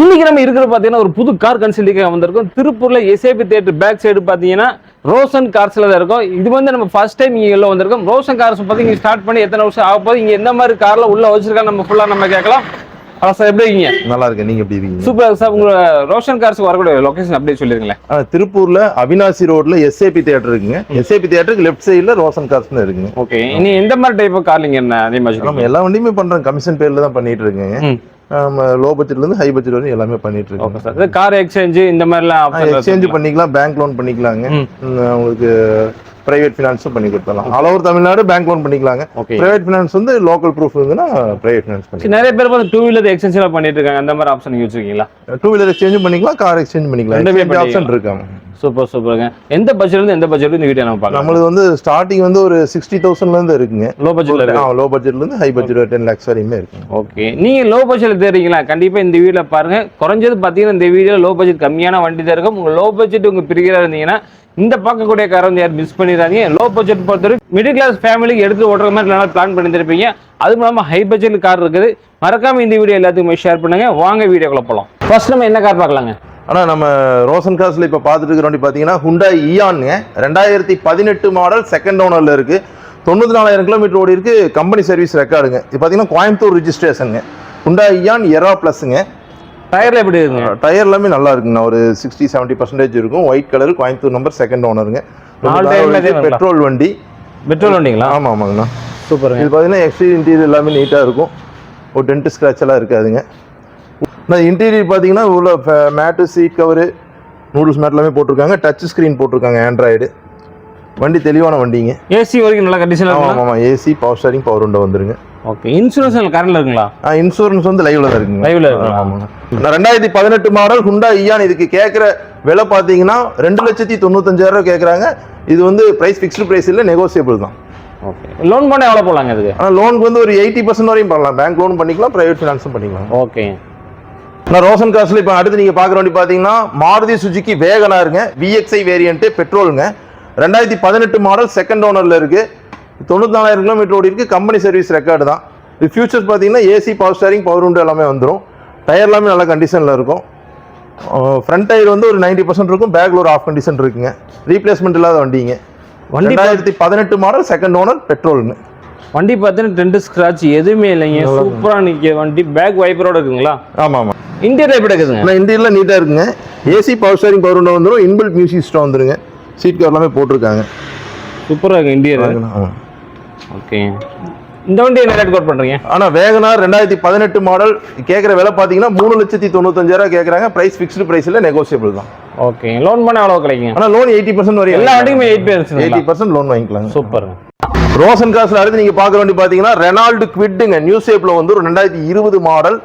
இன்னைக்கு நம்ம இருக்கிற பார்த்தீங்கன்னா ஒரு புது கார் கன்சல்டிங்காக வந்திருக்கோம். திருப்பூர்ல எஸ்ஏபி தேட்டர் பேக் சைடு பார்த்தீங்கன்னா ரோஷன் கார்ஸ்ல தான் இருக்கும். இது வந்து நம்ம ஃபர்ஸ்ட் டைம் இங்கே எல்லாம் வந்திருக்கோம். ரோஷன் கார்ஸ் பத்தி இங்க ஸ்டார்ட் பண்ணி எத்தனை வருஷம் ஆக போகுது? இங்க எந்த மாதிரி கார்ல உள்ள வச்சிருக்காங்க நம்ம ஃபுல்லா நம்ம கேட்கலாம். ஹலோ சார் எப்படி இருக்கீங்க? நல்லா இருக்கேன். நீங்க எப்படி இருக்கீங்க? சூப்பர் சார் உங்களோட ரோஷன் கார்ஸ்க்கு வரக்கூடிய லொகேஷன் அப்படியே சொல்லிருங்களேன். திருப்பூர்ல அவினாசி ரோட்ல எஸ்ஏபி தியேட்டர் இருக்குங்க. எஸ்ஏபி தியேட்டருக்கு லெஃப்ட் சைடுல ரோஷன் கார்ஸ்னு இருக்குங்க. ஓகே இனி எந்த மாதிரி டைப் கார் நீங்க என்ன நம்ம எல்லா வண்டியுமே பண்றோம். கமிஷன் பேர்ல தான் பண்ணிட்டு இருக்கேங்க. நம்ம லோ பட்ஜெட்ல இருந்து ஹை பட்ஜெட் வரையும் எல்லாமே பண்ணிட்டு இருக்கோம். சார் கார் எக்ஸ்சேஞ்ச் இந்த மாதிரிலாம் எக்ஸ்சேஞ்ச் பண்ணிக்கலாம் பேங்க் லோன் பண்ணிக்கலாங்க. உங்களுக்கு பிரைவேட் ஃபினான்ஸும் பண்ணி கொடுத்துடலாம். All over Tamil Nadu bank loan பண்ணிக்கலாங்க. பிரைவேட் ஃபினான்ஸ் வந்து லோக்கல் ப்ரூஃப் இருந்ததுன்னா பிரைவேட் ஃபினான்ஸ் நிறைய பேர் வந்து டூ வீலர் எக்ஸ்சேஞ்ச் எல்லாம் பண்ணிட்டு இருக்காங்க. அந்த மாதிரி ஆப்ஷன் வச்சிருக்கீங்களா டூ வீலர் எக்ஸ்சேஞ்ச் பண்ணிக்கலாம் கார் எக்ஸ்சேஞ்ச் பண்ணிக்கலாம். ஆப்ஷன் இருக்காங்க சூப்பர் சூப்பருங்க எந்த பட்ஜெட்ல இருந்து எந்த பட்ஜெட் இந்த வீடியோ நம்ம பார்க்கலாம்? நம்மளுக்கு வந்து ஸ்டார்டிங் வந்து ஒரு சிக்ஸ்டி தௌசண்ட்ல இருந்து இருக்குங்க. லோ பட்ஜெட்ல இருக்கு. லோ பட்ஜெட்ல இருந்து ஹை பட்ஜெட் டென் லேக்ஸ் வரையுமே இருக்கு ஓகே நீங்க லோ பட்ஜெட் தேடுறீங்களா? கண்டிப்பா இந்த வீடியோல பாருங்க. குறைஞ்சது பாத்தீங்கன்னா இந்த வீடியோ லோ பட்ஜெட் கம்மியான வண்டி தான் இருக்கும். உங்க லோ பட்ஜெட் உங்க பிரிக்கிறா இருந்தீங்கன்னா இந்த பார்க்கக்கூடிய காரை வந்து யாரும் மிஸ் பண்ணிடுறாங்க லோ பட்ஜெட் பொறுத்தவரைக்கும் மிடில் கிளாஸ் ஃபேமிலிக்கு எடுத்து ஓடுற மாதிரி நல்லா பிளான் பண்ணி தருப்பீங்க அதுவும் இல்லாமல் ஹை பட்ஜெட் கார் இருக்குது. மறக்காம இந்த வீடியோ எல்லாத்துக்குமே ஷேர் பண்ணுங்க. வாங்க வீடியோக்குள்ள போகலாம் ஃபர்ஸ்ட் நம்ம என்ன கார் பார்க்கலாங்க? ஆனால் நம்ம ரோஷன் காஸ்ல இப்போ பார்த்துட்டு இருக்கிற வண்டி பாத்தீங்கன்னா ஹுண்டா இயானுங்க ரெண்டாயிரத்தி பதினெட்டு மாடல் செகண்ட் ஓனரில் இருக்குது தொண்ணூற்றி நாலாயிரம் கிலோமீட்டர் ஓடி இருக்குது கம்பெனி சர்வீஸ் ரெக்கார்டுங்க இது பார்த்தீங்கன்னா கோயம்புத்தூர் ரிஜிஸ்ட்ரேஷனுங்க ஹுண்டா இயான் எரா ப்ளஸ்ஸுங்க டயர்ல எப்படி இருக்குங்க டயர் எல்லாமே நல்லா இருக்குங்க ஒரு சிக்ஸ்டி செவன்ட்டி பர்சன்டேஜ் இருக்கும். White colour Coimbatore number second ஓனருங்க. Petrol வண்டி. பெட்ரோல் வண்டிங்களா? ஆமா ஆமாங்கண்ணா. சூப்பருங்க இது பார்த்தீங்கன்னா எக்ஸ்டீரியர் இன்டீரியர் எல்லாமே நீட்டாக இருக்கும். ஒரு டென்ட் ஸ்க்ராட்ச் எல்லாம் இருக்காதுங்க. நான் இன்டீரியர் பார்த்தீங்கன்னா உள்ள mat seat cover noodles mat எல்லாமே போட்டிருக்காங்க. டச் ஸ்க்ரீன் போட்டிருக்காங்க ஆண்ட்ராய்டு வண்டி தெளிவான வண்டிங்க. ஏசி வரைக்கும் நல்லா கண்டிஷன் ஆமாம் ஆமாம் ஏசி பவர் ஸ்டாரிங் பவர் உண்டை வந்துருங்க. ஓகே இன்சூரன்ஸ் கரண்ட்ல இருக்குங்களா? இன்சூரன்ஸ் வந்து லைவ்ல தான் இருக்குங்க. லைவ்ல நான் ரெண்டாயிரத்தி பதினெட்டு மாடல் ஹுண்டா இயான் இதுக்கு கேட்குற விலை பார்த்தீங்கன்னா ரெண்டு லட்சத்தி தொண்ணூத்தஞ்சாயிரம் கேட்குறாங்க. இது வந்து ப்ரைஸ் ஃபிக்ஸ்டு ப்ரைஸ் இல்லை நெகோசியபிள் தான். ஓகே லோன் பண்ண எவ்வளோ போலாங்க இதுக்கு? ஆனால் லோனுக்கு வந்து ஒரு எயிட்டி பர்சன்ட் வரையும் பண்ணலாம். பேங்க் லோன் பண்ணிக்கலாம் ப்ரைவேட் ஃபினான்ஸும் பண்ணிக்கலாம். ஓகே நான் ரோஷன் காஸ்ட்ல இப்போ அடுத்து நீங்க பார்க்குற வண்டி பார்த்தீங்கன்னா மாருதி சுஜுக்கி வேகனாருங்க விஎக்ஸ்ஐ வேரியன்ட் பெட்ரோலுங்க ரெண்டாயிரத்தி பதினெட்டு மாடல் செகண்ட் ஓனர்ல இருக்கு. நாலாயிரம் கிலோமீட்டர் ஓடி இருக்கு. கம்பெனி சர்வீஸ் ரெக்கார்டு தான். இது ஃபியூச்சர்ஸ் பார்த்தீங்கன்னா ஏசி பவர் ஸ்டாரிங் பவர் உண்டு எல்லாமே வந்துடும் டயர் எல்லாமே நல்ல கண்டிஷனில் இருக்கும். ஃப்ரண்ட் டயர் வந்து ஒரு 90% பர்சன்ட் இருக்கும். பேக்ல ஒரு ஆஃப் கண்டிஷன் இருக்குங்க. ரீப்ளேஸ்மெண்ட் இல்லாத வண்டிங்க. வண்டி ரெண்டாயிரத்தி பதினெட்டு மாடல் செகண்ட் ஓனர் பெட்ரோலுங்க வண்டி பார்த்தீங்கன்னா டென்ட் ஸ்கிராட்ச் எதுவுமே இல்லைங்க. சூப்பரா நிக்க வண்டி. பேக் வைப்பரோட இருக்குங்களா? ஆமாம். ஆமாம் இன்டீரியர் எப்படி இருக்குதுங்க? ஆனால் இன்டீரியர்லாம் நீட்டாக இருக்குங்க. ஏசி பவர் ஸ்டாரிங் பவர் வந்துடும் இன்பில்ட் மியூசிக் சிஸ்டம் வந்துருங்க. சீட் கவர் எல்லாமே போட்டிருக்காங்க. சூப்பரா இருக்கு இன்டீரியர். ஓகே. இந்த வண்டி என்ன ரேட் கோட் பண்றீங்க? ஆனால் வேகனார் ரெண்டாயிரத்தி பதினெட்டு மாடல் கேட்குற விலை பார்த்தீங்கன்னா மூணு லட்சத்தி தொண்ணூத்தஞ்சாயிரம் கேட்குறாங்க ப்ரைஸ் ஃபிக்ஸ்டு ப்ரைஸ் இல்லை நெகோசியபிள் தான். ஓகே. லோன் பண்ண எவ்வளவு கிடைக்கும்? ஆனால் லோன் எயிட்டி பர்சன்ட் வரையும் எல்லா வண்டிக்குமே eight eighty per percent loan வாங்கிக்கலாங்க. சூப்பருங்க ரோசன் காசுல அடுத்து நீங்க பார்க்குற வண்டி பார்த்தீங்கன்னா ரெனால்டு குவிட்டுங்க நியூ ஷேப்ல வந்து ஒரு ரெண்டாயிரத்தி இருபது மாடல்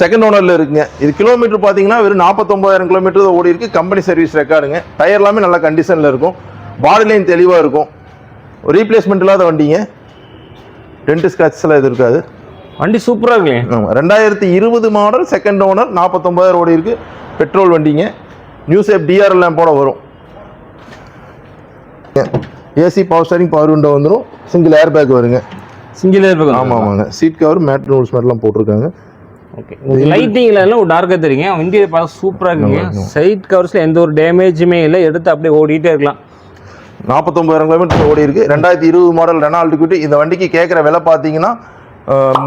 செகண்ட் ஓனர்ல இருக்குங்க. இது கிலோமீட்டர் பார்த்தீங்கன்னா வெறும் நாற்பத்தொம்பதாயிரம் கிலோமீட்டர் தான் ஓடி இருக்கு. கம்பெனி சர்வீஸ் ரெக்கார்டுங்க டயர் எல்லாமே நல்ல கண்டிஷன்ல இருக்கும். பாடி லைன் தெளிவா இருக்கும். ரீப்ளேஸ்மெண்ட் இல்லாத வண்டிங்க. டென்ட் ஸ்கிராச்சஸ் எல்லாம் எதுவும் இருக்காது. வண்டி சூப்பரா இருக்குங்க ஆமா. ரெண்டாயிரத்தி இருபது மாடல் செகண்ட் ஓனர் நாற்பத்தொம்பதாயிரம் ஓடி இருக்கு. பெட்ரோல் வண்டிங்க. நியூ சேப் டிஆர்எல் லேம்போட வரும். AC power steering power window வந்துடும் சிங்கிள் ஏர் பேக் வருங்க. சிங்கிள் இருக்கு ஆமாம் ஆமாங்க. சீட் கவர் மேட் ரூல்ஸ் மேட்லாம் போட்டிருக்காங்க. ஓகே லைட்டிங்ல எல்லாம் ஒரு டார்க்கா தெரியுங்க இன்டீரியர் பார்க்க சூப்பரா இருக்குங்க. சைட் கவர்ஸ்ல எந்த ஒரு டேமேஜுமே இல்லை. எடுத்து அப்படியே ஓடிட்டே இருக்கலாம். நாற்பத்தொம்பதாயிரம் கிலோமீட்டர் ஓடி இருக்கு. ரெண்டாயிரத்தி இருபது மாடல் ரெனால்டு குட்டி இந்த வண்டிக்கு கேட்குற விலை பார்த்தீங்கன்னா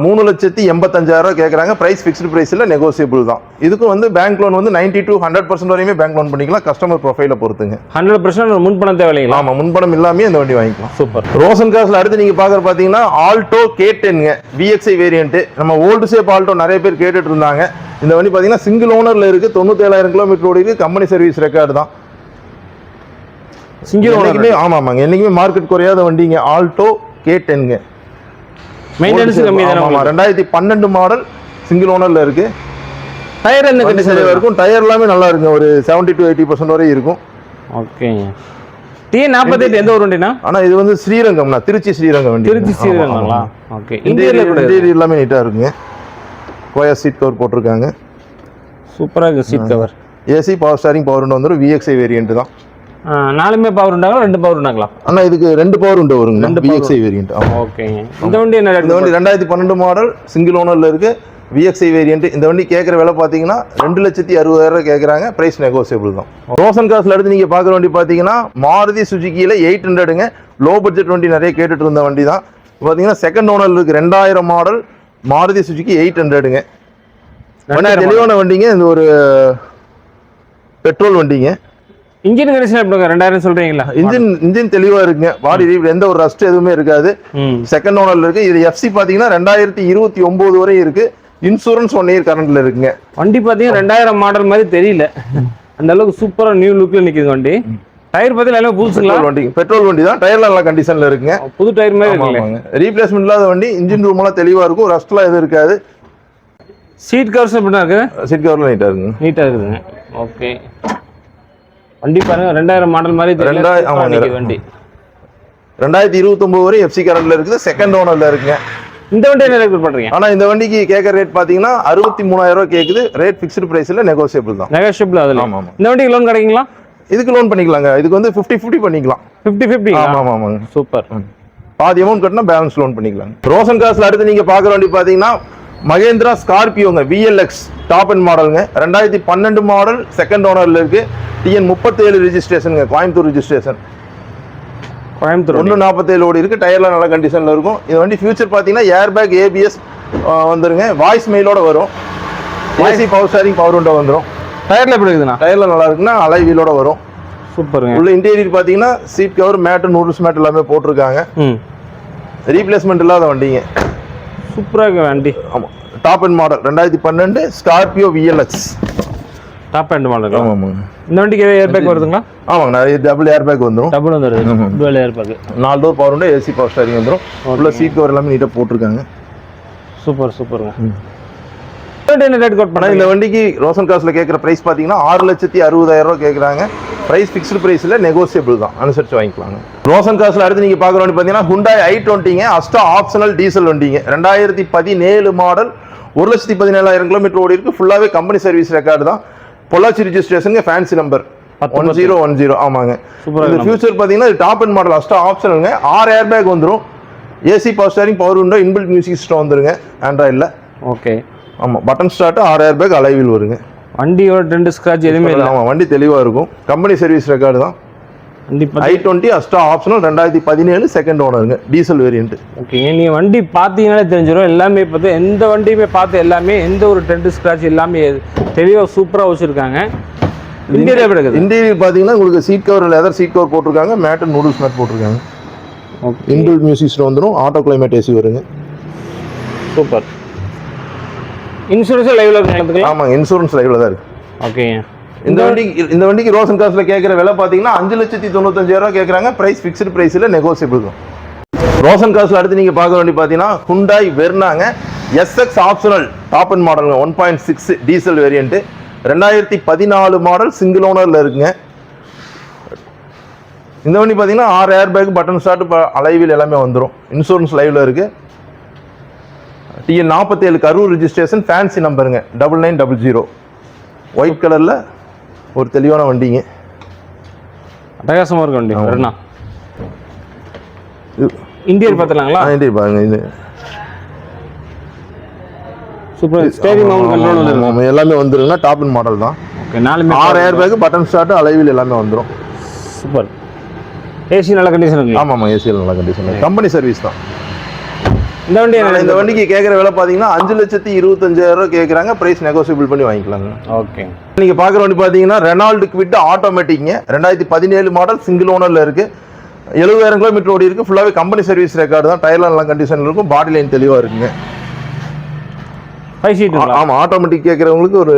மூணு லட்சத்தி எண்பத்தஞ்சாயிரம் ரூபாய் கேட்குறாங்க ப்ரைஸ் ஃபிக்ஸ்டு ப்ரைஸ் இல்லை நெகோசியபிள் தான். இதுக்கும் வந்து பேங்க் லோன் வந்து நைன்டி டு ஹண்ட்ரட் பர்சன்ட் வரையுமே பேங்க் லோன் பண்ணிக்கலாம். கஸ்டமர் ப்ரொஃபைலை பொறுத்துங்க. ஹண்ட்ரட் பர்சன்ட் முன் பணம் தேவையில்லைங்களா? ஆமாம் முன்பணம் இல்லாமே இந்த வண்டி வாங்கிக்கலாம். சூப்பர். ரோசன் காஸ்ல அடுத்து நீங்க பாக்குற பாத்தீங்கன்னா ஆல்டோ கே டென்ங்க விஎக்ஸ்ஐ வேரியன்ட் நம்ம ஓல்டு சேப் ஆல்டோ நிறைய பேர் கேட்டுட்டு இருந்தாங்க. இந்த வண்டி பாத்தீங்கன்னா சிங்கிள் ஓனர்ல இருக்கு. தொண்ணூத்தேழாயிரம் கிலோமீட்டர் ஓடி இருக்கு. கம்பெனி சர்வீஸ் ரெக்கார்டு தான். சிங்கிள் என்னைக்குமே ஆமா ஆமாங்க என்னைக்குமே மார்க்கெட் குறையாத வண்டிங்க. ஆல்டோ கே டென்ங்க மெயின்டெனன்ஸ் கம்மி தானே ரெண்டாயிரத்தி பன்னெண்டு மாடல் சிங்கிள் ஓனர்ல இருக்கு. டயர் வண்டி கண்டிஷன் இருக்கும். டயர் எல்லாமே நல்லா இருக்குங்க. ஒரு செவன்டி டு எயிட்டி பர்சன்ட் வரை இருக்கும். ஓகேங்க. டி நாற்பத்தெட்டு எந்த ஒரு வண்டினா ஆனா இது வந்து ஸ்ரீரங்கம்னா திருச்சி ஸ்ரீரங்கம் வண்டி. திருச்சி ஸ்ரீரங்கங்களா ஓகே. இன்டீரியர் எல்லாமே நீட்டா இருக்குங்க. கோயா சீட் கவர் போட்டிருக்காங்க. சூப்பரா இருக்கு seat cover AC power steering power வந்துடும் விஎக்ஸ்ஐ வேரியன்ட் தான். நாலுமே பவர் உண்டாங்களா ரெண்டு பவர் உண்டாங்களா? ஆனா இதுக்கு ரெண்டு பவர் உண்டு வருங்க ரெண்டு விஎக்ஸ்ஐ வேரியன்ட் ஓகேங்க இந்த வண்டி என்ன இந்த வண்டி ரெண்டாயிரத்தி பன்னெண்டு மாடல் சிங்கிள் ஓனர்ல இருக்கு. விஎக்ஸ்ஐ வேரியன்ட் இந்த வண்டி கேட்குற விலை பார்த்தீங்கன்னா ரெண்டு லட்சத்தி அறுபதாயிரம் கேட்குறாங்க ப்ரைஸ் நெகோசியபிள் தான். ரோசன் காசில் அடுத்து நீங்கள் பார்க்குற வண்டி பார்த்தீங்கன்னா மாருதி சுஜுக்கியில் எயிட் ஹண்ட்ரடுங்க லோ பட்ஜெட் வண்டி நிறைய கேட்டுட்டு இருந்த வண்டி தான். பார்த்தீங்கன்னா செகண்ட் ஓனர் இருக்கு ரெண்டாயிரம் மாடல் மாருதி சுஜுக்கி எயிட் ஹண்ட்ரடுங்க தெளிவான வண்டிங்க இந்த ஒரு பெட்ரோல் வண்டிங்க. இன்ஜின் கண்டிஷன் எப்படி ரெண்டாயிரம் சொல்றீங்களா? இன்ஜின் இன்ஜின் தெளிவா இருக்குங்க. பாடி எந்த ஒரு ரஸ்ட் எதுவுமே இருக்காது. செகண்ட் ஓனர்ல இருக்கு. இது எஃப்சி பாத்தீங்கன்னா ரெண்டாயிரத்தி இருபத்தி ஒன்பது வரை இருக்கு. இன்சூரன்ஸ் ஒன் இயர் கரண்ட்ல இருக்குங்க. வண்டி பார்த்தீங்கன்னா ரெண்டாயிரம் மாடல் மாதிரி தெரியல. அந்த அளவுக்கு சூப்பரா நியூ லுக்ல நிக்குது வண்டி. டயர் பார்த்தீங்கன்னா எல்லாமே புதுசுங்களா? வண்டி. பெட்ரோல் வண்டி தான். டயர்ல நல்ல கண்டிஷன்ல இருக்குங்க. புது டயர் மாதிரி இருக்குல்ல ரீப்ளேஸ்மெண்ட் இல்லாத வண்டி. இன்ஜின் ரூம் எல்லாம் தெளிவா இருக்கும். ரஸ்ட்லாம் எதுவும் இருக்காது. சீட் கவர்ஸ் எப்படி இருக்கு? சீட் கவர்ல நீட்டா இருக்குங்க. நீட்டா இருக்குதுங்க. ஓகே வண்டி பாருங்க ரெண்டாயிரம் மாடல் மாதிரி. ரெண்டாயிரம், வண்டி. ரெண்டாயிரத்தி இருபத்தி ஒன்பது வரை எஃப்சி கரண்ட்ல இருக்குது செகண்ட் ஓனர்ல இருக்குங்க. இந்த வண்டி என்ன ரெக்ரூட் பண்றீங்க? ஆனா இந்த வண்டிக்கு கேட்கற ரேட் பாத்தீங்கன்னா அறுபத்தி மூணாயிரம் ரூபாய் கேக்குது. ரேட் ஃபிக்ஸ்டு பிரைஸ்ல நெகோசியபிள் தான். நெகோஷியபிள் அதுல. ஆமா. இந்த வண்டிக்கு லோன் கிடைக்குங்களா? இதுக்கு லோன் பண்ணிக்கலாங்க. இதுக்கு வந்து ஃபிஃப்டி ஃபிஃப்டி பண்ணிக்கலாம். ஃபிஃப்டி ஃபிஃப்டி ஆமா ஆமா ஆமாங்க. சூப்பர் பாதி அமௌண்ட் கட்டினா பேலன்ஸ் லோன் பண்ணிக்கலாம் ரோசன் காசுல அடுத்து நீங்க பாக்குற வண்டி பாத்தீங்கன்னா மகேந்திரா ஸ்கார்பியோங்க விஎல்எக்ஸ் டாப் அண்ட் மாடலுங்க ரெண்டாயிரத்தி பன்னெண்டு மாடல் செகண்ட் ஓனர்ல இருக்கு. டிஎன் முப்பத்தேழு ரிஜிஸ்ட்ரேஷனுங்க கோயம்புத்தூர் ரிஜிஸ்ட்ரேஷன் கோயம்புத்தூர் ஒன்று நாற்பத்தேழு ஓடி இருக்கு. டயர்லாம் நல்ல கண்டிஷன்ல இருக்கும். இது வண்டி ஃபியூச்சர் பாத்தீங்கன்னா ஏர் பேக் ஏபிஎஸ் வந்துருங்க. வாய்ஸ் மெயிலோட வரும். AC power steering power window வந்துடும் டயர்ல எப்படி இருக்குதுண்ணா? டயர்ல நல்லா இருக்குன்னா அலை வீலோட வரும். சூப்பருங்க. உள்ள இன்டீரியர் பாத்தீங்கன்னா seat cover mat noodles mat எல்லாமே போட்டிருக்காங்க. ரீப்ளேஸ்மெண்ட் இல்லாத வண்டிங்க. சூப்பரா இருக்கு வண்டி. ஆமா. டாப் அண்ட் மாடல் ரெண்டாயிரத்தி பன்னெண்டு Scorpio VLX top end model ஆமாங்க இந்த வண்டிக்கு ஏர் பேக் வருதுங்களா? ஆமாங்க நிறைய டபுள் ஏர் பேக் வந்துடும் டபுள் வந்து வருது. டுவெல் ஏர் பேக் நாலு டோர் பவர் உண்டு ஏசி பவர் ஸ்டாரிங் வந்துடும் உள்ள சீட் கவர் எல்லாமே நீட்டாக போட்டிருக்காங்க. சூப்பர் சூப்பருங்க என்ன ரேட் கோட் ஆனால் பண்ணா இந்த வண்டிக்கு ரோசன் காசில் கேட்குற ப்ரைஸ் பார்த்தீங்கன்னா ஆறு லட்சத்தி அறுபதாயிரம் ரூபா கேட்குறாங்க ப்ரைஸ் ஃபிக்ஸ்டு ப்ரைஸில் நெகோசியபிள் தான். அனுசரித்து வாங்கிக்கலாங்க. ரோசன் காசில் அடுத்து நீங்கள் பார்க்குற வண்டி பார்த்தீங்கன்னா ஹுண்டாய் ஐ டுவெண்ட்டிங்க அஸ்டா ஆப்ஷனல் டீசல் வண்டிங்க. ரெண்டாயிரத்தி பதினேழு மாடல் ஒரு லட்சத்தி பதினேழாயிரம் கிலோமீட்டர் ஓடி இருக்கு. ஃபுல்லாகவே கம்பெனி சர்வீஸ் ரெக்கார்டு தான். Pollachi ரிஜிஸ்ட்ரேஷனுங்க fancy number one zero one zero ஆமாங்க. இந்த ஃபியூச்சர் பார்த்தீங்கன்னா டாப் அண்ட் மாடல் அஸ்டா ஆப்ஷனலுங்க ஆறு ஏர் பேக் வந்துடும் AC power steering power window inbuilt music system வந்துருங்க. ஆண்ட்ராய்டில் ஓகே ஆமாம் பட்டன் ஸ்டார்ட் ஆறு ஏர் பேக் அலைவில் வருங்க. வண்டியோட ரெண்டு ஸ்க்ராட்ச் எதுவுமே இல்லை. ஆமாம் வண்டி தெளிவாக இருக்கும். கம்பெனி சர்வீஸ் ரெக்கார்டு தான். வண்டி ஐ டுவெண்ட்டி அஸ்டா ஆப்ஷனல் ரெண்டாயிரத்தி பதினேழு செகண்ட் ஓனருங்க டீசல் வேரியன்ட் ஓகேங்க நீங்கள் வண்டி பார்த்தீங்கனாலே தெரிஞ்சிடும் எல்லாமே பார்த்து எந்த வண்டியுமே பார்த்து எல்லாமே எந்த ஒரு டென்ட் ஸ்க்ராட்ச் எல்லாமே தெளிவாக சூப்பராக வச்சுருக்காங்க. இன்டீரியர் இருக்குது? இன்டீரியர் பார்த்தீங்கன்னா உங்களுக்கு seat cover leather seat cover போட்டிருக்காங்க மேட் நூடுல்ஸ் மேட் போட்டிருக்காங்க. ஓகே இன்பில்ட் மியூசிக் சிஸ்டம் வந்துடும் ஆட்டோ கிளைமேட் ஏசி வருங்க. சூப்பர் இன்சூரன்ஸும் லைவ்ல இருக்குங்களா ஆமாங்க இன்சூரன்ஸ் லைவ்ல தான் இருக்கு. ஓகேங்க இந்த வண்டிக்கு இந்த வண்டிக்கு ரோசன் காசில் கேட்குற விலை பார்த்தீங்கன்னா அஞ்சு லட்சத்தி தொண்ணூத்தஞ்சாயிரம் ரூபா கேட்குறாங்க. ப்ரைஸ் ஃபிக்ஸ்டு ப்ரைஸில் நெகோசியபிள் தான். ரோசன் காசில் அடுத்து நீங்கள் பார்க்க வேண்டி பார்த்தீங்கன்னா ஹுண்டாய் வெர்னாங்க எஸ்எக்ஸ் ஆப்ஷனல் டாப் அண்ட் மாடலுங்க one point six diesel variant ரெண்டாயிரத்தி பதினாலு மாடல் சிங்கிள் ஓனரில் இருக்குங்க. இந்த வண்டி பார்த்தீங்கன்னா ஆறு air bag button start alloy wheel எல்லாமே வந்துடும் இன்சூரன்ஸ் லைவ்ல இருக்கு. டிஎன் நாற்பத்தேழு Karur registration fancy நம்பருங்க double nine double zero white கலரில் ஒரு தெளிவான வண்டிங்க. அட்டகாசமாக இருக்கு வண்டி இது- இன்டீரியர் பார்த்துலாங்களா இது பாருங்க இது. சூப்பர் ஸ்டேரிங் மவுண்ட் கண்ட்ரோல் எல்லாமே வந்துருங்க. டாப் அண்ட் மாடல் தான். ஓகே நாலுமே ஆறு air bag button start alloy wheel எல்லாமே வந்துடும் சூப்பர். ஏசி நல்ல கண்டிஷன் ஆமாம் ஆமாம் ஏசியில் நல்லா கண்டிஷன் கம்பெனி சர்வீஸ் தான். இந்த வண்டி இந்த வண்டிக்கு கேட்குற விலை பார்த்தீங்கன்னா அஞ்சு லட்சத்தி இருபத்தஞ்சாயிரம் ரூபா கேட்குறாங்க. ப்ரைஸ் நெகோசியபிள் பண்ணி வாங்கிக்கலாங்க. ஓகே. நீங்கள் பார்க்குற வண்டி பார்த்தீங்கன்னா ரெனால்டு குவிட் ஆட்டோமேட்டிக்ங்க ரெண்டாயிரத்தி பதினேழு மாடல் சிங்கிள் ஓனரில் இருக்கு. எழுபதாயிரம் கிலோமீட்டர் ஓடி இருக்கு. ஃபுல்லாகவே கம்பெனி சர்வீஸ் ரெக்கார்டு தான். டயர்லாம் நல்லா கண்டிஷனில் இருக்கும். பாடி லைன் தெளிவாக இருக்குங்க. ஃபைவ் சீட்டுங்களா ஆமாம் ஆட்டோமேட்டிக் கேட்குறவங்களுக்கு ஒரு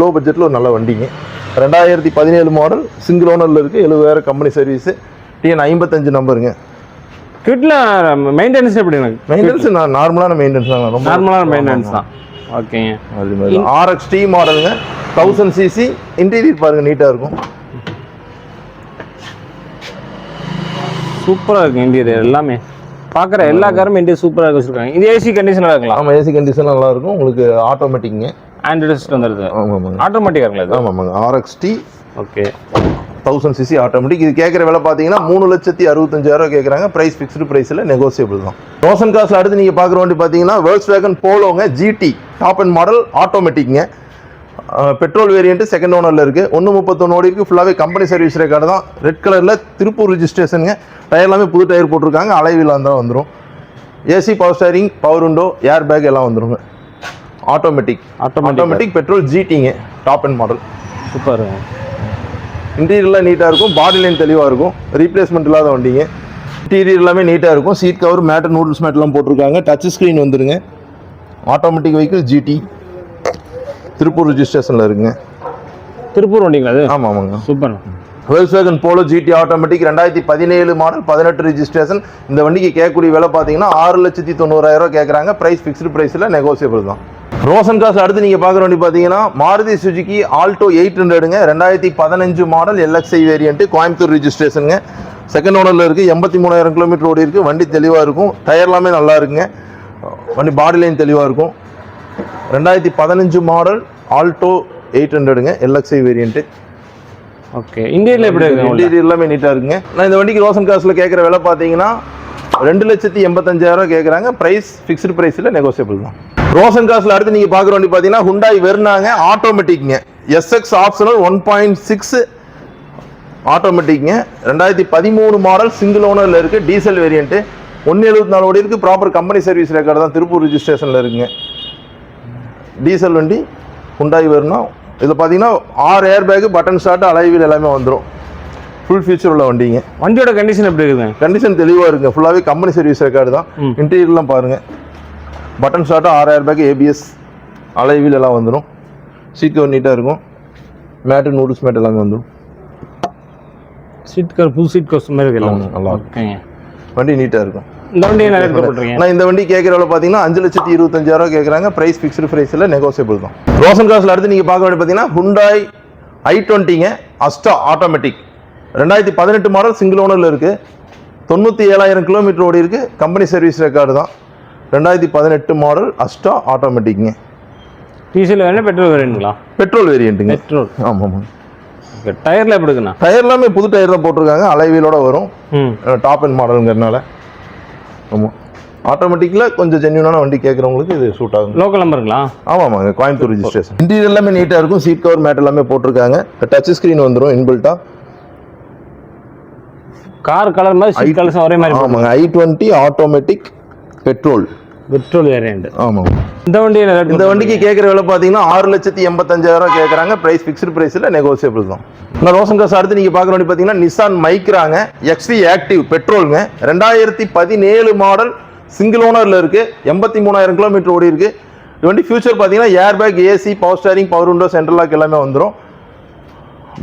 லோ பட்ஜெட்டில் ஒரு நல்ல வண்டிங்க. ரெண்டாயிரத்தி பதினேழு மாடல் சிங்கிள் ஓனரில் இருக்குது எழுபதாயிரம் கம்பெனி சர்வீஸு டிஎன் ஐம்பத்தஞ்சு நம்பருங்க கிட்ல மெயின்டெனன்ஸ் எப்படி எனக்கு? மெயின்டெனன்ஸ் நான் நார்மலான மெயின்டெனன்ஸ் தான் ரொம்ப நார்மலான மெயின்டெனன்ஸ் தான். ஓகேங்க அது மாதிரி ஆர்எக்ஸ் டி மாடலுங்க தௌசண்ட் சிசி இன்டீரியர் பாருங்க நீட்டாக இருக்கும். சூப்பராக இருக்கு இன்டீரியர் எல்லாமே. பார்க்குற எல்லா காரும் இன்டீரியர் சூப்பராக வச்சுருக்காங்க. இது ஏசி கண்டிஷனாக இருக்கலாம். ஆமாம் ஏசி கண்டிஷன் நல்லா இருக்கும். உங்களுக்கு ஆட்டோமேட்டிக்ங்க ஆண்ட்ராய்டு சிஸ்டம் வந்துருது ஆமாம் ஆமாங்க. ஆட்டோமேட்டிக்காக இது? ஆமாம் ஆமாங்க. RX T okay thousand CC automatic இது கேட்குற விலை பார்த்தீங்கன்னா மூணு லட்சத்தி அறுபத்தஞ்சாயிரம் கேட்குறாங்க ப்ரைஸ் ஃபிக்ஸ்டு ப்ரைஸில் நெகோசியபிள் தான். ரோசன் காசில் அடுத்து நீங்கள் பார்க்குற வண்டி பார்த்தீங்கன்னா வேர்ல்ஸ் வேகன் போலோங்க ஜிடி டாப் அண்ட் மாடல் ஆட்டோமேட்டிக்ங்க பெட்ரோல் வேரியன்ட் செகண்ட் ஓனரில் இருக்குது ஒன்று முப்பத்தொன்று ஓடி இருக்குது ஃபுல்லாகவே கம்பெனி சர்வீஸ் ரெக்கார்டு தான். ரெட் கலரில் திருப்பூர் ரிஜிஸ்ட்ரேஷனுங்க டயர் எல்லாமே புது டயர் போட்டிருக்காங்க. அலைவில் தான் வந்துடும் AC power steering power window air bag எல்லாம் ஆட்டோமேட்டிக் ஆட்டோமேட்டிக் ஆட்டோமேட்டிக் பெட்ரோல் ஜிடிங்க டாப் அண்ட் மாடல் சூப்பர் இன்டீரியர்லாம் நீட்டாக இருக்கும். பாடி லைன் தெளிவாக இருக்கும். ரீப்ளேஸ்மெண்ட் இல்லாத வண்டிங்க. இன்டீரியர் எல்லாமே நீட்டாக இருக்கும். சீட் கவர் மேட்டு நூடுல்ஸ் மேட்லாம் போட்டிருக்காங்க. டச் ஸ்க்ரீன் வந்துருங்க. ஆட்டோமேட்டிக் வெஹிக்கிள் ஜிடி திருப்பூர் ரிஜிஸ்ட்ரேஷனில் இருக்குங்க. திருப்பூர் வண்டிங்களா அது ஆமாம் ஆமாங்க. Super. Volkswagen Polo GT automatic ரெண்டாயிரத்தி பதினேழு மாடல் பதினெட்டு ரிஜிஸ்ட்ரேஷன் இந்த வண்டிக்கு கேட்கக்கூடிய விலை பார்த்தீங்கன்னா ஆறு லட்சத்தி தொண்ணூறாயிரம் கேட்குறாங்க. ப்ரைஸ் ஃபிக்ஸ்டு ப்ரைஸில் நெகோசியபிள் தான். ரோசன் காசு அடுத்து நீங்கள் பார்க்குற வண்டி பார்த்தீங்கன்னா மாருதி சுஜுக்கி ஆல்டோ எயிட் ஹண்ட்ரடுங்க. ரெண்டாயிரத்தி பதினஞ்சு மாடல் எல்எக்ஸ்ஐ வேரியன்ட் கோயம்புத்தூர் ரிஜிஸ்ட்ரேஷனுங்க செகண்ட் ஓனரில் இருக்குது எண்பத்தி மூணாயிரம் கிலோமீட்டர் ஓடி இருக்குது வண்டி தெளிவாக இருக்கும். டயர் எல்லாமே நல்லா இருக்குங்க. வண்டி பாடி லைன் தெளிவாக இருக்கும். ரெண்டாயிரத்தி பதினஞ்சு மாடல் ஆல்டோ எயிட் ஹண்ட்ரடுங்க எல்எக்ஸ்ஐ வேரியன்ட்டு ஓகே இந்தியாவில் எப்படி இருக்கு உங்களுக்கு? இன்டீரியர் எல்லாமே நீட்டாக இருக்குங்க. நான் இந்த வண்டிக்கு ரோசன் காசில் கேட்குற விலை பார்த்தீங்கன்னா ரெண்டு லட்சத்தி எண்பத்தஞ்சாயிரம் ரூபா கேட்குறாங்க ப்ரைஸ் ஃபிக்ஸ்டு ப்ரைஸில் நெகோசியபிள் தான். ரோசன் காசில் அடுத்து நீங்கள் பார்க்குற வண்டி பார்த்தீங்கன்னா ஹுண்டாய் வெர்னாங்க ஆட்டோமேட்டிக்ங்க SX optional one point six ஆட்டோமேட்டிக்ங்க ரெண்டாயிரத்தி பதிமூணு மாடல் சிங்கிள் ஓனரில் இருக்குது டீசல் வேரியண்ட்டு ஒன்று எழுபத்தி நாலு ஓடி இருக்குது ப்ராப்பர் கம்பெனி சர்வீஸ் ரெக்கார்டு தான் திருப்பூர் ரிஜிஸ்ட்ரேஷனில் இருக்குங்க. டீசல் வண்டி ஹுண்டாய் வெறுனா இதில் பார்த்தீங்கன்னா ஆறு air bag button start alloy wheel எல்லாமே வந்துடும் ஃபுல் ஃபியூச்சர் உள்ள வண்டிங்க. வண்டியோட கண்டிஷன் எப்படி இருக்குதுங்க? கண்டிஷன் தெளிவாக இருக்குங்க. ஃபுல்லாகவே கம்பெனி சர்வீஸ் ரெக்கார்டு தான். இன்டீரியர்லாம் பாருங்கள் பட்டன் ஸ்டார்ட்டு ஆறு ஏர் பேக் ஏபிஎஸ் அலைவில் எல்லாம் வந்துடும் சீட் கவர் நீட்டாக இருக்கும். மேட்டு நூடுல்ஸ் மேட் எல்லாமே வந்துடும் சீட் கவர் புது சீட் கவர் மாதிரி இருக்குல்ல ஆமா, நல்லா இருக்கும். ஓகேங்க. வண்டி நீட்டாக இருக்கும். இந்த போட்டுருக்கீங்க? ஆனால் இந்த வண்டி கேட்குற விலை பார்த்தீங்கன்னா அஞ்சு லட்சத்தி இருபத்தஞ்சாயிரம் கேட்குறாங்க. ப்ரைஸ் ஃபிக்ஸ்டு ப்ரைஸில் நெகோசியபிள் தான். ரோசன் காசில் அடுத்து நீங்கள் பார்க்க வேண்டிய பார்த்தீங்கன்னா ஹுண்டாய் ஐ டுவெண்ட்டிங்க அஸ்டா ஆட்டோமேட்டிக் ரெண்டாயிரத்தி பதினெட்டு மாடல் சிங்கிள் ஓனரில் இருக்குது தொண்ணூற்றி ஏழாயிரம் கிலோமீட்டர் ஓடி இருக்குது கம்பெனி சர்வீஸ் ரெக்கார்டு தான். ரெண்டாயிரத்தி பதினெட்டு மாடல் அஸ்டா ஆட்டோமேட்டிக்ங்க டீசல் வேணும் பெட்ரோல் வேணுங்களா பெட்ரோல் வேரியண்ட்டுங்க பெட்ரோல் ஆமாம். ஆமாம் ஓகே டயரில் எப்படி இருக்குண்ணா? டயர் எல்லாமே புது டயர் தான் போட்டிருக்காங்க. அலைவீலோட வரும். ம். டாப் அண்ட் மாடலுங்கிறனால ஆமாம் ஆட்டோமேட்டிக்கில் கொஞ்சம் ஜென்யூனான வண்டி கேட்குறவங்களுக்கு இது சூட் ஆகும் லோக்கல் நம்பருங்களா ஆமாம் ஆமாங்க கோயம்புத்தூர் ரிஜிஸ்ட்ரேஷன் இன்டீரியர் எல்லாமே நீட்டாக இருக்கும். சீட் கவர் மேட் எல்லாமே போட்டிருக்காங்க. டச் ஸ்க்ரீன் வந்துடும் இன்பில்ட்டா கார் கலர் மாதிரி சீட் கலர்ஸ் ஒரே மாதிரி ஆமாங்க I twenty automatic petrol petrol variant ஆமாம் இந்த நிறைய இந்த வண்டிக்கு கேட்குற விலை பார்த்தீங்கன்னா ஆறு லட்சத்தி எண்பத்தஞ்சாயிரம் கேட்குறாங்க ப்ரைஸ் ஃபிக்ஸ்டு ப்ரைஸில் நெகோசியபிள் தான். நான் ரோசன் காசு அடுத்து நீங்கள் பார்க்குற வண்டி பார்த்தீங்கன்னா நிசான் மைக்ராங்க எக்ஸ்வி ஆக்டிவ் பெட்ரோலுங்க ரெண்டாயிரத்தி பதினேழு மாடல் சிங்கிள் ஓனரில் இருக்குது எண்பத்தி மூணாயிரம் கிலோமீட்டர் ஓடி இருக்குது இது வண்டி ஃபியூச்சர் பார்த்தீங்கன்னா air bag AC power steering power window central lock எல்லாமே வந்துடும்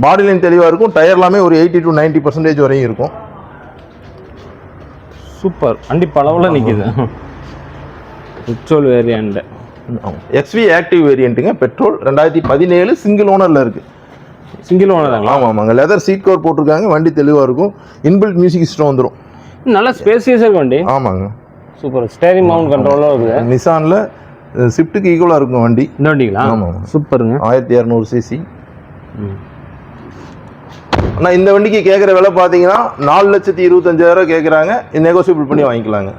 பாடி லைன் தெளிவாக இருக்கும். டயர் எல்லாமே ஒரு எயிட்டி டு நைன்ட்டி பர்சன்டேஜ் வரையும் இருக்கும். சூப்பர். வண்டி பளவில் நிற்கிது பெட்ரோல் வேரியண்ட் எக்ஸ்வி ஆக்டிவ் வேரியண்ட்டுங்க பெட்ரோல் ரெண்டாயிரத்தி பதினேழு சிங்கிள் ஓனரில் இருக்குது சிங்கிள் ஓனதாங்களா ஆமாம் ஆமாங்க. லெதர் சீட் கவர் போட்டிருக்காங்க. வண்டி தெளிவாக இருக்கும். இன்பில்ட் மியூசிக் சிஸ்டம் வந்துடும் நல்லா ஸ்பேசியஸாக வண்டி. ஆமாங்க. சூப்பர் ஸ்டேரிங் மவுண்ட் கண்ட்ரோலாக இருக்குது. நிசானில் ஸ்விஃப்ட்டுக்கு ஈக்குவலாக இருக்கும் வண்டி. இந்த வண்டிங்களா? ஆமா. சூப்பருங்க. ஆயிரத்தி இரநூறு சிசி ம். ஆனால் இந்த வண்டிக்கு கேட்குற விலை பார்த்தீங்கன்னா நாலு லட்சத்தி இருபத்தஞ்சாயிரம் கேட்குறாங்க நெகோசியபிள் பண்ணி வாங்கிக்கலாங்க.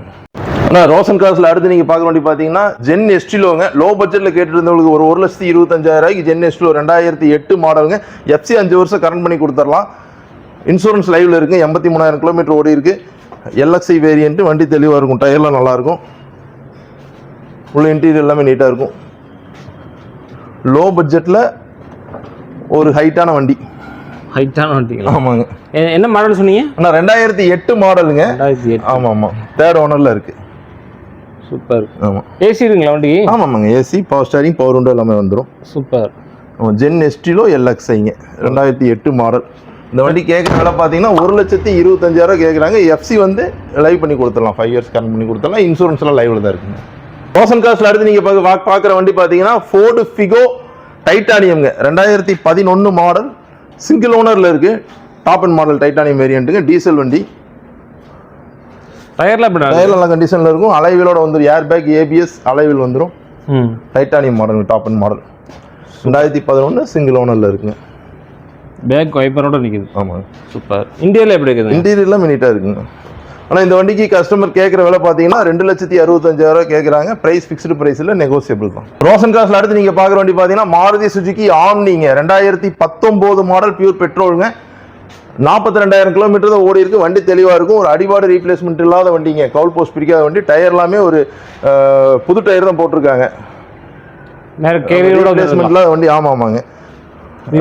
ஆனால் ரோசன் காசில் அடுத்து நீங்கள் பார்க்க வண்டி பார்த்தீங்கன்னா ஜென் எஸ்டிலோங்க லோ பட்ஜெட்டில் கேட்டுருந்தவங்களுக்கு ஒரு ஒரு லட்சத்தி இருபத்தஞ்சாயிரூவாய்க்கு ஜென் எஸ்டிலோ ரெண்டாயிரத்தி எட்டு மாடலுங்க. எஃப்சி அஞ்சு வருஷம் கரண்ட் பண்ணி கொடுத்துடலாம். இன்சூரன்ஸ் லைவில் இருக்குது எண்பத்தி மூணாயிரம் கிலோமீட்டர் ஓடி இருக்குது எல்எக்ஸ்ஐ வேரியண்ட்டு வண்டி தெளிவாக இருக்கும். டயர்லாம் நல்லாயிருக்கும் உள்ள இன்டீரியர் எல்லாமே நீட்டாக இருக்கும். லோ பட்ஜெட்டில் ஒரு ஹைட்டான வண்டி. ஹைட்டான வண்டிங்களா? ஆமாங்க. என்ன மாடல் சொன்னீங்க? ஆனால் ரெண்டாயிரத்தி எட்டு மாடலுங்க ரெண்டாயிரத்தி எட்டு. ஆமாம் ஆமாம் தேர்ட் ஓனரில் இருக்கு சூப்பர் ஆமாம் ஏசி இருக்குங்களா வண்டிக்கு ஆமாம் ஆமாங்க AC power steering power window எல்லாமே வந்துடும் சூப்பர் ஆமாம் ஜென் எஸ்டிலோ எல்எக்ஸ்ஐங்க ரெண்டாயிரத்தி எட்டு மாடல் இந்த வண்டி கேட்குற விலை பார்த்தீங்கன்னா ஒரு லட்சத்தி இருபத்தஞ்சாயிரம் கேட்குறாங்க எஃப்சி வந்து லைவ் பண்ணி கொடுத்துடலாம். ஃபைவ் இயர்ஸ் கரண்ட் பண்ணி கொடுத்துடலாம். இன்சூரன்ஸ்லாம் லைவ்ல தான் இருக்குங்க. ரோசன் காஸ்ட்ல அடுத்து நீங்கள் பார்க்க பார்க்குற வண்டி பார்த்தீங்கன்னா ஃபோர்டு ஃபிகோ டைட்டானியம்ங்க ரெண்டாயிரத்தி பதினொன்று மாடல் சிங்கிள் ஓனரில் இருக்கு. டாப் அண்ட் மாடல் டைட்டானியம் வேரியண்ட்டுங்க டீசல் வண்டி. டயர்ல எப்படி டயர் நல்ல கண்டிஷனில் இருக்கும். அலைவிலோட வந்துடும் ஏர் பேக் ஏபிஎஸ் அலைவில் வந்துடும் titanium model top end model ரெண்டாயிரத்தி பதினொன்று சிங்கிள் ஓனரில் இருக்குங்க பேக் வைப்பரோட நிக்குது. ஆமாங்க. சூப்பர் இந்தியாவில் எப்படி இருக்குதுங்க இன்டீரியர்லாம் நீட்டாக இருக்குங்க. ஆனால் இந்த வண்டிக்கு கஸ்டமர் கேட்குற விலை பார்த்தீங்கன்னா ரெண்டு லட்சத்தி அறுபத்தஞ்சாயிரம் கேட்குறாங்க ப்ரைஸ் ஃபிக்ஸ்டு ப்ரைஸில் நெகோசியபிள் தான். ரோஷன் காசில் அடுத்து நீங்கள் பார்க்குற வண்டி பார்த்தீங்கன்னா மாருதி சுஜுக்கி ஆம்னிங்க ரெண்டாயிரத்தி பத்தொம்போது மாடல் பியூர் பெட்ரோலுங்க நாற்பத்தி ரெண்டாயிரம் கிலோமீட்டர் தான் ஓடி இருக்கு. வண்டி தெளிவாக இருக்கும். ஒரு அடிபாடு ரீப்ளேஸ்மெண்ட் இல்லாத வண்டிங்க. கவுல் போஸ்ட் பிடிக்காத வண்டி. டயர் எல்லாமே ஒரு புது டயர் தான் போட்டிருக்காங்க. நேர கேரியரோட ரீப்ளேஸ்மெண்ட் இல்லாத வண்டி. ஆமாம் ஆமாங்க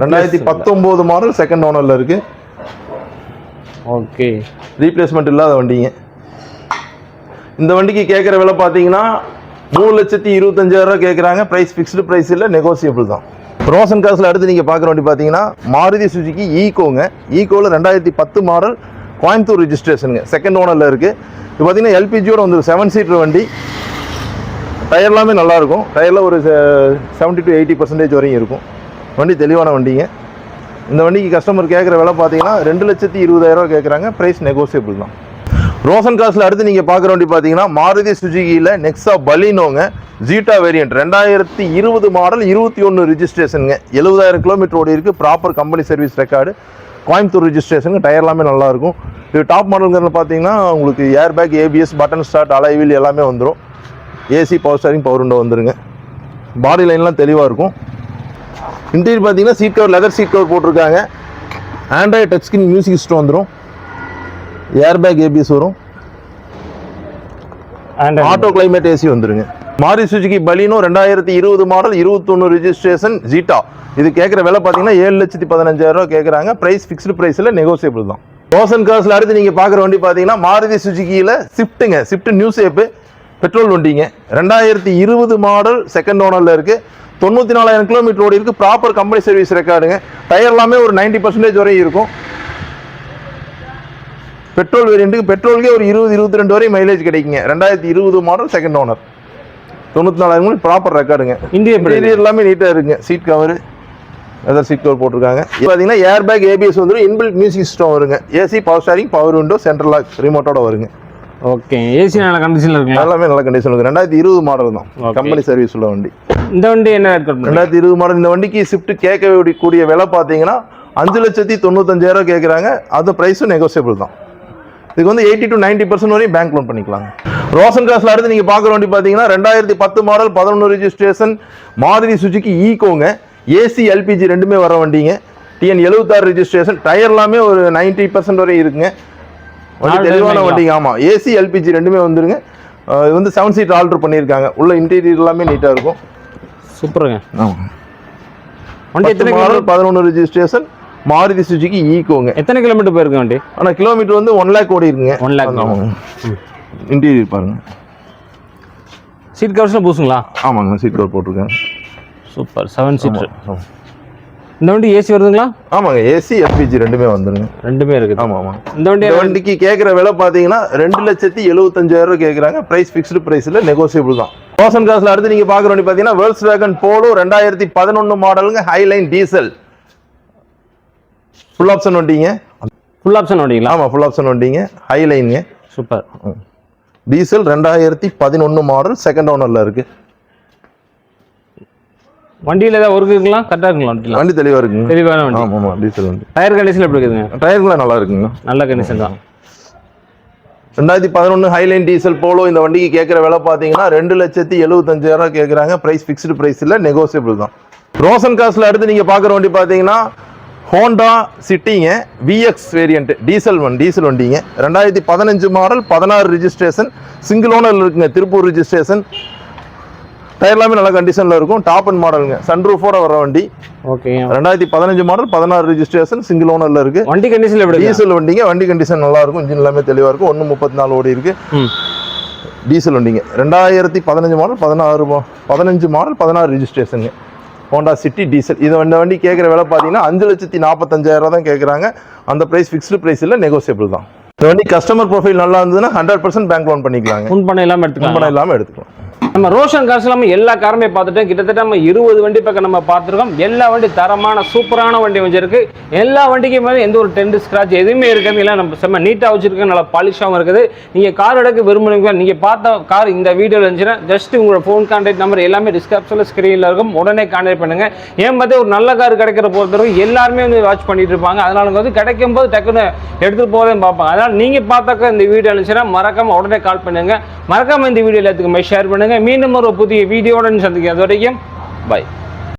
ரெண்டாயிரத்தி பத்தொம்போது மாடல் செகண்ட் ஓனரில் இருக்குது ஓகே ரீப்ளேஸ்மெண்ட் இல்லாத வண்டிங்க. இந்த வண்டிக்கு கேட்குற விலை பார்த்தீங்கன்னா மூணு லட்சத்தி இருபத்தஞ்சாயிரரூவா கேட்குறாங்க ப்ரைஸ் ஃபிக்ஸ்டு ப்ரைஸ் இல்லை நெகோசியபிள் தான். ரோசன் காசில் அடுத்து நீங்கள் பார்க்குற வண்டி பார்த்தீங்கன்னா மாருதி சுஜுக்கி ஈகோங்க ஈகோவில் ரெண்டாயிரத்தி பத்து மாடல் கோயம்புத்தூர் ரிஜிஸ்ட்ரேஷனுங்க செகண்ட் ஓனரில் இருக்குது இது பார்த்தீங்கன்னா எல்பிஜியோட வந்து செவன் சீட்டர் வண்டி. டயர் எல்லாமே நல்லாயிருக்கும் டயரில் ஒரு செவன்ட்டி டு எயிட்டி பர்சன்டேஜ் வரையும் இருக்கும். வண்டி தெளிவான வண்டிங்க. இந்த வண்டிக்கு கஸ்டமர் கேட்குற விலை பார்த்தீங்கன்னா ரெண்டு லட்சத்தி இருபதாயிரரூவா கேட்குறாங்க ப்ரைஸ் நெகோசியபிள் தான். ரோசன் காசில் அடுத்து நீங்கள் பார்க்குற வண்டி பார்த்தீங்கன்னா மாருதி சுஜுகியில் நெக்ஸா பலினோங்க. ஜீட்டா வேரியன்ட் ரெண்டாயிரத்தி இருபது மாடல் இருபத்தி ஒன்று ரிஜிஸ்ட்ரேஷனுங்க எழுபதாயிரம் கிலோமீட்டர் ஓடி இருக்குது proper company service record Coimbatore ரிஜிஸ்ட்ரேஷனுக்கு tyre எல்லாமே நல்லாயிருக்கும் இது டாப் மாடலுங்கிறது பார்த்தீங்கன்னா உங்களுக்கு air bag ABS button start அலைவில் எல்லாமே வந்துடும் ஏசி பவர் ஸ்டாரிங் பவர் உண்டோ வந்துருங்க. பாடி லைன்லாம் தெளிவாக இருக்கும். இன்டீரியர் பார்த்தீங்கன்னா seat cover leather seat cover போட்டிருக்காங்க. Android touch screen music system வந்துடும் ஏர் பேக் ஏபிஎஸ் வரும். ஆட்டோ கிளைமேட் ஏசி வந்துருங்க. மாரி சுஜுகி பலினோ ரெண்டாயிரத்தி இருபது மாடல் இருபத்தொன்று ரிஜிஸ்ட்ரேஷன் ஜீட்டா இது கேட்குற விலை பார்த்தீங்கன்னா ஏழு லட்சத்தி பதினஞ்சாயிரம் ரூபா கேட்குறாங்க ப்ரைஸ் ஃபிக்ஸ்டு ப்ரைஸில் நெகோசியபிள் தான். ரோசன் காசில் அடுத்து நீங்கள் பார்க்குற வண்டி பார்த்தீங்கன்னா மாருதி சுஜுகியில் ஸ்விஃப்ட்டுங்க ஸ்விஃப்ட் நியூ சேப்பு பெட்ரோல் வண்டிங்க. ரெண்டாயிரத்தி இருபது மாடல் செகண்ட் ஓனரில் இருக்குது தொண்ணூற்றி நாலாயிரம் கிலோமீட்டர் ஓடி இருக்குது ப்ராப்பர் கம்பெனி சர்வீஸ் ரெக்கார்டுங்க டயர் எல்லாமே ஒரு நைன்டி பர்சன்டேஜ் வரையும் இருக்கும். பெட்ரோல் வேரியண்ட்டுக்கு பெட்ரோலுக்கே ஒரு இருபது இருபத்தி ரெண்டு வரை மைலேஜ் கிடைக்குங்க. ரெண்டாயிரத்தி இருபது மாடல் செகண்ட் ஓனர் தொண்ணூற்றி நாலாயிரம் மணி ப்ராப்பர் ரெக்கார்டுங்க இந்தியா இன்டீரியர் எல்லாமே நீட்டாக இருக்குங்க. Seat cover leather seat cover போட்டிருக்காங்க. பார்த்தீங்கன்னா ஏர் பேக் ஏபிஎஸ் வந்துடும் இன்பில்ட் மியூசிக் சிஸ்டம் வருங்க. AC power steering power window central lock ரிமோட்டோட வருங்க. ஓகே ஏசி நல்ல கண்டிஷனில் இருக்குங்களா? எல்லாமே நல்ல கண்டிஷன் இருக்கு. ரெண்டாயிரத்தி இருபது மாடல் தான். கம்பெனி சர்வீஸ் உள்ள வண்டி. இந்த வண்டி என்ன ரெண்டாயிரத்தி இருபது மாடல் இந்த வண்டிக்கு ஷிஃப்ட் கேட்க கூடிய விலை பார்த்தீங்கன்னா அஞ்சு லட்சத்தி தொண்ணூத்தஞ்சாயிரம் கேட்குறாங்க. அது ப்ரைஸும் நெகோசியபிள் தான். இதுக்கு வந்து எயிட்டி டு நைன்டி பர்சன்ட் வரையும் பேங்க் லோன் பண்ணிக்கலாங்க. ரோசன் காசில் அடுத்து நீங்கள் பார்க்குற வண்டி பார்த்தீங்கன்னா ரெண்டாயிரத்தி பத்து மாடல் பதினொன்று ரிஜிஸ்ட்ரேஷன் மாருதி சுஜுக்கி ஈகோங்க ஏசி எல்பிஜி ரெண்டுமே வர வண்டிங்க. டிஎன் எழுபத்தாறு ரிஜிஸ்ட்ரேஷன் டயர் எல்லாமே ஒரு நைன்டி பர்சன்ட் வரையும் இருக்குங்க. வண்டி தெளிவான வண்டிங்க ஆமாம் ஏசி எல்பிஜி ரெண்டுமே வந்துருங்க. இது வந்து செவன் சீட் ஆல்டர் பண்ணியிருக்காங்க. உள்ள இன்டீரியர் எல்லாமே நீட்டாக இருக்கும். சூப்பருங்க. ஆமாம் வண்டி எத்தனை மாடல் பதினொன்று ரிஜிஸ்ட்ரேஷன் மாருதி சுஜுக்கி ஈகோங்க எத்தனை கிலோமீட்டர் போயிருக்கு வண்டி? ஆனால் கிலோமீட்டர் வந்து ஒன் லேக் ஓடி இருக்குங்க ஒன் லேக் இன்டீரியர் பாருங்க. சீட் கவர்ஸ்லாம் பூசுங்களா ஆமாங்க சீட் கவர் போட்டிருக்கேன் சூப்பர். செவன் ஆமா. இந்த வண்டி ஏசி வருதுங்களா? ஆமாங்க ஏசி எல்பிஜி ரெண்டுமே வந்துருங்க. ரெண்டுமே இருக்குது. ஆமாம் ஆமாம் இந்த வண்டி வண்டிக்கு கேட்குற விலை பார்த்தீங்கன்னா ரெண்டு லட்சத்தி எழுபத்தஞ்சாயிரம் ரூபாய் கேட்குறாங்க ப்ரைஸ் ஃபிக்ஸ்டு ப்ரைஸில் நெகோசியபிள் தான். ரோசன் காசில் அடுத்து நீங்கள் பார்க்குற வண்டி பார்த்தீங்கன்னா வேர்ல்ஸ் வேகன் போலோ ரெண்டாயிரத்தி பதினொன்று மாடலுங்க ஹைலைன் டீசல் ஃபுல் ஆப்ஷன் வண்டிங்க. ஃபுல் ஆப்ஷன் வண்டிங்களா? ஆமாம் ஃபுல் ஆப்ஷன் வண்டிங்க. ஹைலைனுங்க சூப்பர் டீசல் ரெண்டாயிரத்தி பதினொன்று மாடல் செகண்ட் ஓனரில் இருக்குது வண்டியில் ஏதாவது ஒர்க் இருக்குங்களா? கரெக்டாக இருக்குங்களா வண்டியில் வண்டி தெளிவாக இருக்குங்க. தெளிவான வண்டி. ஆமாம் ஆமாம் டீசல் வண்டி. டயர் கண்டிஷன் எப்படி இருக்குதுங்க? டயர்லாம் நல்லா இருக்குங்க. நல்ல கண்டிஷன் தான். ரெண்டாயிரத்தி பதினொன்று ஹைலைன் டீசல் போலோ இந்த வண்டிக்கு கேட்குற விலை பார்த்தீங்கன்னா ரெண்டு லட்சத்தி எழுபத்தஞ்சாயிரம் கேட்குறாங்க. ப்ரைஸ் ஃபிக்ஸ்டு ப்ரைஸ் இல்லை நெகோசியபிள் தான். ரோசன் காசில் அடுத்து நீங்கள் பார்க்குற வண்டி பார்த்தீங்கன்னா ஹோண்டா சிட்டிங்க விஎக்ஸ் வேரியன்ட் டீசல் வண்டி டீசல் வண்டிங்க. ரெண்டாயிரத்தி பதினஞ்சு மாடல் பதினாறு ரிஜிஸ்ட்ரேஷன் சிங்கிள் ஓனர் இருக்குங்க திருப்பூர் ரிஜிஸ்ட்ரேஷன் டயர் எல்லாமே நல்ல கண்டிஷனில் இருக்கும். டாப் அண்ட் மாடலுங்க சன்ரூஃபோட வர வண்டி. ஓகே ரெண்டாயிரத்தி பதினஞ்சு மாடல் பதினாறு ரிஜிஸ்ட்ரேஷன் சிங்கிள் ஓனரில் இருக்குது வண்டி கண்டிஷன் எப்படி இருக்கு? டீசல் வண்டிங்க. வண்டி கண்டிஷன் நல்லா இருக்கும். இன்ஜின் எல்லாமே தெளிவாக இருக்கும். ஒன்று முப்பத்தி நாலு ஓடி இருக்கு. டீசல் வண்டிங்க. ரெண்டாயிரத்தி பதினஞ்சு மாடல் பதினாறு பதினஞ்சு மாடல் பதினாறு ரிஜிஸ்ட்ரேஷனுங்க ஹோண்டா சிட்டி டீசல் இது இந்த வண்டி கேட்குற விலை பார்த்தீங்கன்னா அஞ்சு லட்சத்தி நாற்பத்தஞ்சாயிரம் தான் கேட்குறாங்க அந்த ப்ரைஸ் ஃபிக்ஸ்டு ப்ரைஸ் இல்லை நெகோசியபிள் தான். இந்த வண்டி கஸ்டமர் ப்ரொஃபைல் நல்லா இருந்ததுன்னா ஹண்ட்ரட் பர்சன்ட் பேங்க் லோன் பண்ணிக்கலாங்க. முன் பண்ண இல்லாமல் எடுத்துக்கலாம் முன்பணம் இல்லாமல் எடுத்துக்கலாம். நம்ம ரோஷன் கார்ஸ் இல்லாமல் எல்லா காருமே பார்த்துட்டோம். கிட்டத்தட்ட நம்ம இருபது வண்டி பக்கம் நம்ம பார்த்துருக்கோம். எல்லா வண்டி தரமான சூப்பரான வண்டி வச்சிருக்கு எல்லா வண்டிக்கும் மேலே எந்த ஒரு டென்ட் ஸ்க்ராட்ச் எதுவுமே இருக்காது இல்லை. நம்ம செம்ம நீட்டாக வச்சிருக்கு நல்லா பாலிஷாகவும் இருக்குது. நீங்கள் கார் எடுக்க விரும்புறீங்க நீங்கள் பார்த்த கார் இந்த வீடியோவில் இருந்துச்சுன்னா ஜஸ்ட் உங்களோட ஃபோன் கான்டாக்ட் நம்பர் எல்லாமே டிஸ்கிரிப்ஷனில் ஸ்க்ரீனில் இருக்கும். உடனே கான்டாக்ட் பண்ணுங்கள் ஏன் பார்த்தா ஒரு நல்ல கார் கிடைக்கிற பொறுத்தவரைக்கும் எல்லாருமே வந்து வாட்ச் பண்ணிட்டு இருப்பாங்க. அதனால வந்து கிடைக்கும் போது டக்குன்னு எடுத்துகிட்டு போகிறதே பார்ப்பாங்க. அதனால் நீங்கள் பார்த்தாக்க இந்த வீடியோ இருந்துச்சுன்னா மறக்காமல் உடனே கால் பண்ணுங்கள் மறக்காமல் இந்த வீடியோ எல்லாத்துக்குமே ஷேர் பண்ணுங்கள் மீண்டும் ஒரு புதிய வீடியோடன் சந்திக்க அது வரைக்கும் பை